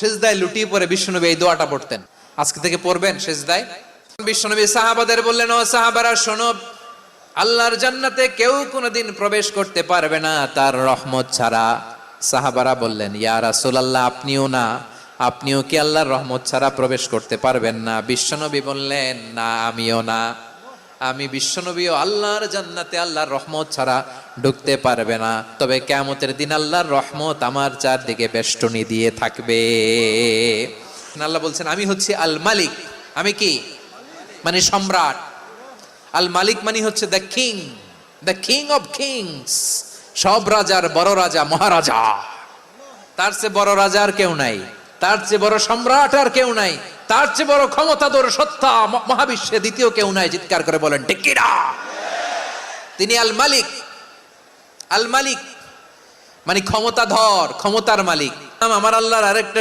সেজদায় লুটিয়ে পরে বিশ্বনবী এই দোয়াটা পড়তেন। আজকে থেকে পড়বেন সেজদায়। বিশ্বনবী সাহাবাদের বললেন, ও সাহাবারা, শোনো, আল্লাহর জান্নাতে কেউ কোনোদিন প্রবেশ করতে পারবে না তার রহমত ছাড়া। সাহাবারা বললেন, ইয়া রাসূলুল্লাহ, আপনিও না। আপনিও কি আল্লাহর রহমত ছাড়া প্রবেশ করতে পারবেন না? বিশ্বনবী বললেন, না, আমিও না। আমি বিশ্বনবীও আল্লাহর জান্নাতে আল্লাহর রহমত ছাড়া ঢুকতে পারবে না। তবে কেয়ামতের দিন আল্লাহর রহমত আমার চারদিকে বেষ্টনী দিয়ে থাকবে। আল্লাহ বলছেন, আমি হচ্ছি আল মালিক। আমি কি? মানে সম্রাট। আল মালিক মানে হচ্ছে the king the king of kings সব রাজার বড় রাজা মহারাজা। তার চেয়ে বড় রাজা আর কেউ নাই। তার চেয়ে বড় সম্রাট আর কেউ নাই। তার চেয়ে বড় ক্ষমতাধর সত্তা মহাবিশ্বে দ্বিতীয় কেউ নাই, চিৎকার করে বলেন টিকিরা তিনি আল মালিক আল মালিক মানে ক্ষমতাধর, ক্ষমতার মালিক। আমার আল্লাহর আরেকটা